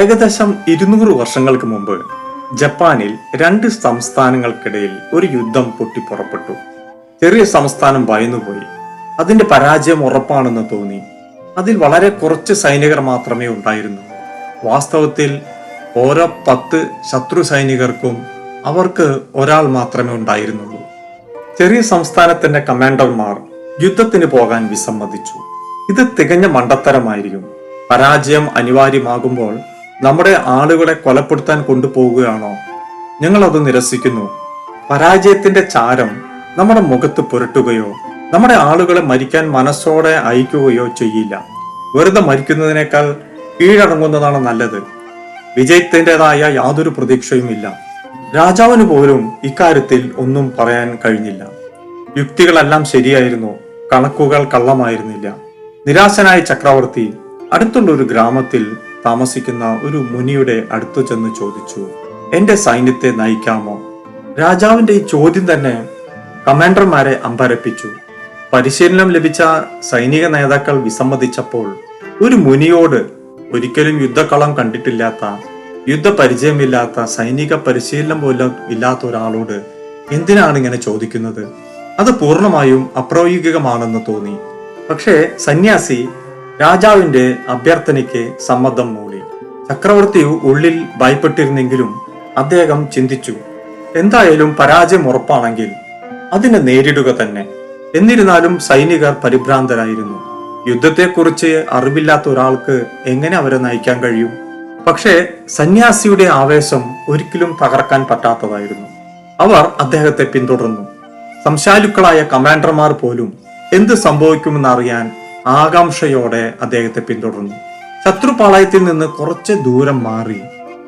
ഏകദേശം ഇരുന്നൂറ് വർഷങ്ങൾക്ക് മുമ്പ് ജപ്പാനിൽ രണ്ട് സംസ്ഥാനങ്ങൾക്കിടയിൽ ഒരു യുദ്ധം പൊട്ടിപ്പുറപ്പെട്ടു ചെറിയ സംസ്ഥാനം ഭയന്നുപോയി. അതിന്റെ പരാജയം ഉറപ്പാണെന്ന് തോന്നി. അതിൽ വളരെ കുറച്ച് സൈനികർ മാത്രമേ ഉണ്ടായിരുന്നു വാസ്തവത്തിൽ ഓരോ പത്ത് ശത്രു സൈനികർക്കും അവർക്ക് ഒരാൾ മാത്രമേ ഉണ്ടായിരുന്നുള്ളൂ. ചെറിയ സംസ്ഥാനത്തിന്റെ കമാൻഡർമാർ യുദ്ധത്തിന് പോകാൻ വിസമ്മതിച്ചു. ഇത് തികഞ്ഞ മണ്ടത്തരമായിരിക്കും. പരാജയം അനിവാര്യമാകുമ്പോൾ നമ്മുടെ ആളുകളെ കൊലപ്പെടുത്താൻ കൊണ്ടുപോവുകയാണോ? ഞങ്ങൾ അത് നിരസിക്കുന്നു. പരാജയത്തിന്റെ ചാരം നമ്മുടെ മുഖത്ത് പുരട്ടുകയോ നമ്മുടെ ആളുകളെ മരിക്കാൻ മനസ്സോടെ അയക്കുകയോ ചെയ്യില്ല. വെറുതെ മരിക്കുന്നതിനേക്കാൾ കീഴടങ്ങുന്നതാണ് നല്ലത്. വിജയത്തിന്റെതായ യാതൊരു പ്രതീക്ഷയുമില്ല. രാജാവിന് പോലും ഇക്കാര്യത്തിൽ ഒന്നും പറയാൻ കഴിഞ്ഞില്ല. യുക്തികളെല്ലാം ശരിയായിരുന്നു കണക്കുകൾ കള്ളമായിരുന്നില്ല. നിരാശനായ ചക്രവർത്തി അടുത്തുള്ള ഒരു ഗ്രാമത്തിൽ താമസിക്കുന്ന ഒരു മുനിയുടെ അടുത്തു ചെന്ന് ചോദിച്ചു എന്റെ സൈന്യത്തെ നയിക്കാമോ? രാജാവിന്റെ ഈ ചോദ്യം തന്നെ കമാൻഡർമാരെ അമ്പരപ്പിച്ചു. പരിശീലനം ലഭിച്ച സൈനിക നേതാക്കൾ വിസമ്മതിച്ചപ്പോൾ ഒരു മുനിയോട് ഒരിക്കലും യുദ്ധക്കളം കണ്ടിട്ടില്ലാത്ത യുദ്ധപരിചയമില്ലാത്ത സൈനിക പരിശീലനം പോലും ഇല്ലാത്ത ഒരാളോട് എന്തിനാണ് ഇങ്ങനെ ചോദിക്കുന്നത്? അത് പൂർണമായും അപ്രായോഗികമാണെന്ന് തോന്നി. പക്ഷേ സന്യാസി രാജാവിന്റെ അഭ്യർത്ഥനയ്ക്ക് സമ്മതം മൂളി ചക്രവർത്തി ഉള്ളിൽ ഭയപ്പെട്ടിരുന്നെങ്കിലും അദ്ദേഹം ചിന്തിച്ചു എന്തായാലും പരാജയം ഉറപ്പാണെങ്കിൽ അതിനെ നേരിടുക തന്നെ. എന്നിരുന്നാലും സൈനികർ പരിഭ്രാന്തരായിരുന്നു. യുദ്ധത്തെക്കുറിച്ച് അറിവില്ലാത്ത ഒരാൾക്ക് എങ്ങനെ അവരെ നയിക്കാൻ കഴിയും? പക്ഷേ സന്യാസിയുടെ ആവേശം ഒരിക്കലും തകർക്കാൻ പറ്റാത്തതായിരുന്നു. അവർ അദ്ദേഹത്തെ പിന്തുടർന്നു. സംശാലുക്കളായ കമാൻഡർമാർ പോലും എന്ത് സംഭവിക്കുമെന്നറിയാൻ ആകാംക്ഷയോടെ അദ്ദേഹത്തെ പിന്തുടർന്നു. ശത്രുപാളയത്തിൽ നിന്ന് കുറച്ച് ദൂരം മാറി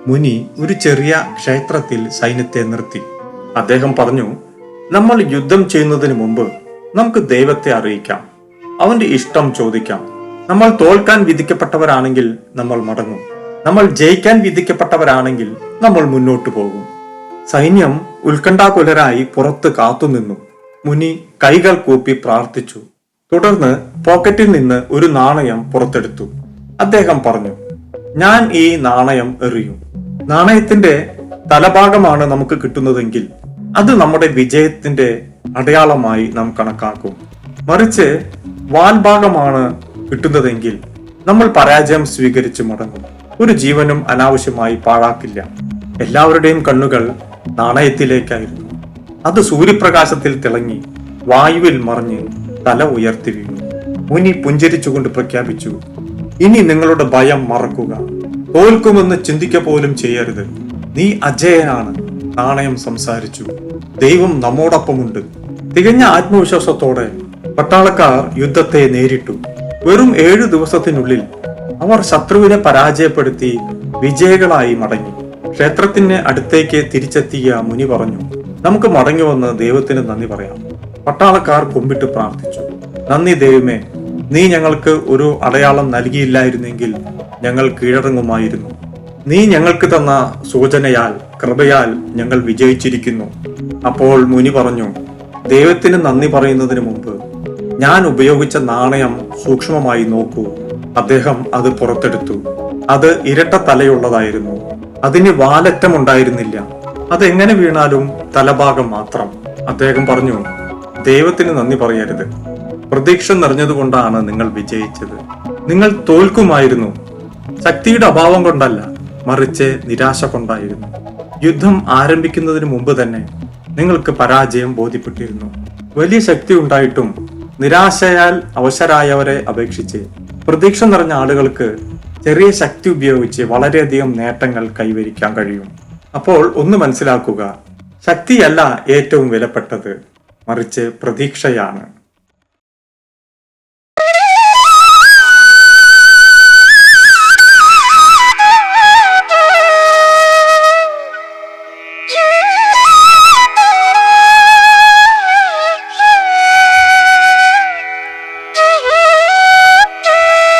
മുനി ഒരു ചെറിയ ക്ഷേത്രത്തിൽ സൈന്യത്തെ നിർത്തി. അദ്ദേഹം പറഞ്ഞു നമ്മൾ യുദ്ധം ചെയ്യുന്നതിന് മുമ്പ് നമുക്ക് ദൈവത്തെ അറിയിക്കാം. അവന്റെ ഇഷ്ടം ചോദിക്കാം. നമ്മൾ തോൽക്കാൻ വിധിക്കപ്പെട്ടവരാണെങ്കിൽ നമ്മൾ മടങ്ങും. നമ്മൾ ജയിക്കാൻ വിധിക്കപ്പെട്ടവരാണെങ്കിൽ നമ്മൾ മുന്നോട്ടു പോകും. സൈന്യം ഉത്കണ്ഠാകുലരായി പുറത്ത് കാത്തുനിന്നു. മുനി കൈകൾ കൂപ്പി പ്രാർത്ഥിച്ചു. തുടർന്ന് പോക്കറ്റിൽ നിന്ന് ഒരു നാണയം പുറത്തെടുത്തു. അദ്ദേഹം പറഞ്ഞു ഞാൻ ഈ നാണയം എറിയും. നാണയത്തിന്റെ തലഭാഗമാണ് നമുക്ക് കിട്ടുന്നതെങ്കിൽ അത് നമ്മുടെ വിജയത്തിന്റെ അടയാളമായി നാം കണക്കാക്കും. മറിച്ച് വാൽഭാഗമാണ് കിട്ടുന്നതെങ്കിൽ നമ്മൾ പരാജയം സ്വീകരിച്ചു മടങ്ങും. ഒരു ജീവനും അനാവശ്യമായി പാഴാക്കില്ല. എല്ലാവരുടെയും കണ്ണുകൾ നാണയത്തിലേക്കായിരുന്നു. അത് സൂര്യപ്രകാശത്തിൽ തിളങ്ങി വായുവിൽ മറിഞ്ഞ് തല ഉയർത്തി വീണു. മുനി പുഞ്ചരിച്ചുകൊണ്ട് പ്രഖ്യാപിച്ചു ഇനി നിങ്ങളുടെ ഭയം മറക്കുക. തോൽക്കുമെന്ന് ചിന്തിക്ക പോലും ചെയ്യരുത്. നീ അജയനാണ്. നാണയം സംസാരിച്ചു ദൈവം നമ്മോടൊപ്പമുണ്ട്. തികഞ്ഞ ആത്മവിശ്വാസത്തോടെ പട്ടാളക്കാർ യുദ്ധത്തെ നേരിട്ടു. വെറും ഏഴു ദിവസത്തിനുള്ളിൽ അവർ ശത്രുവിനെ പരാജയപ്പെടുത്തി വിജയികളായി മടങ്ങി. ക്ഷേത്രത്തിന് അടുത്തേക്ക് തിരിച്ചെത്തിയ മുനി പറഞ്ഞു നമുക്ക് മടങ്ങി വന്ന് ദൈവത്തിന് നന്ദി പറയാം. പട്ടാളക്കാർ കുമ്പിട്ട് പ്രാർത്ഥിച്ചു. നന്ദി ദൈവമേ നീ ഞങ്ങൾക്ക് ഒരു അടയാളം നൽകിയില്ലായിരുന്നെങ്കിൽ ഞങ്ങൾ കീഴടങ്ങുമായിരുന്നു. നീ ഞങ്ങൾക്ക് തന്ന സൂചനയാൽ കൃപയാൽ ഞങ്ങൾ വിജയിച്ചിരിക്കുന്നു. അപ്പോൾ മുനി പറഞ്ഞു ദൈവത്തിന് നന്ദി പറയുന്നതിന് മുമ്പ് ഞാൻ ഉപയോഗിച്ച നാണയം സൂക്ഷ്മമായി നോക്കൂ. അദ്ദേഹം അത് പുറത്തെടുത്തു. അത് ഇരട്ട തലയുള്ളതായിരുന്നു. അതിന് വാലറ്റമുണ്ടായിരുന്നില്ല അതെങ്ങനെ വീണാലും തലഭാഗം മാത്രം. അദ്ദേഹം പറഞ്ഞു ദൈവത്തിന് നന്ദി പറയരുത്. പ്രതീക്ഷ നിറഞ്ഞതുകൊണ്ടാണ് നിങ്ങൾ വിജയിച്ചത്. നിങ്ങൾ തോൽക്കുമായിരുന്നു. ശക്തിയുടെ അഭാവം കൊണ്ടല്ല മറിച്ച് നിരാശ കൊണ്ടായിരുന്നു. യുദ്ധം ആരംഭിക്കുന്നതിന് മുമ്പ് തന്നെ നിങ്ങൾക്ക് പരാജയം ബോധ്യപ്പെട്ടിരുന്നു. വലിയ ശക്തി ഉണ്ടായിട്ടും നിരാശയാൽ അവശരായവരെ അപേക്ഷിച്ച് പ്രതീക്ഷ നിറഞ്ഞ ആളുകൾക്ക് ചെറിയ ശക്തി ഉപയോഗിച്ച് വളരെയധികം നേട്ടങ്ങൾ കൈവരിക്കാൻ കഴിയും. അപ്പോൾ ഒന്ന് മനസ്സിലാക്കുക ശക്തിയല്ല ഏറ്റവും വിലപ്പെട്ടത് മറിച്ച് പ്രതീക്ഷയാണ്.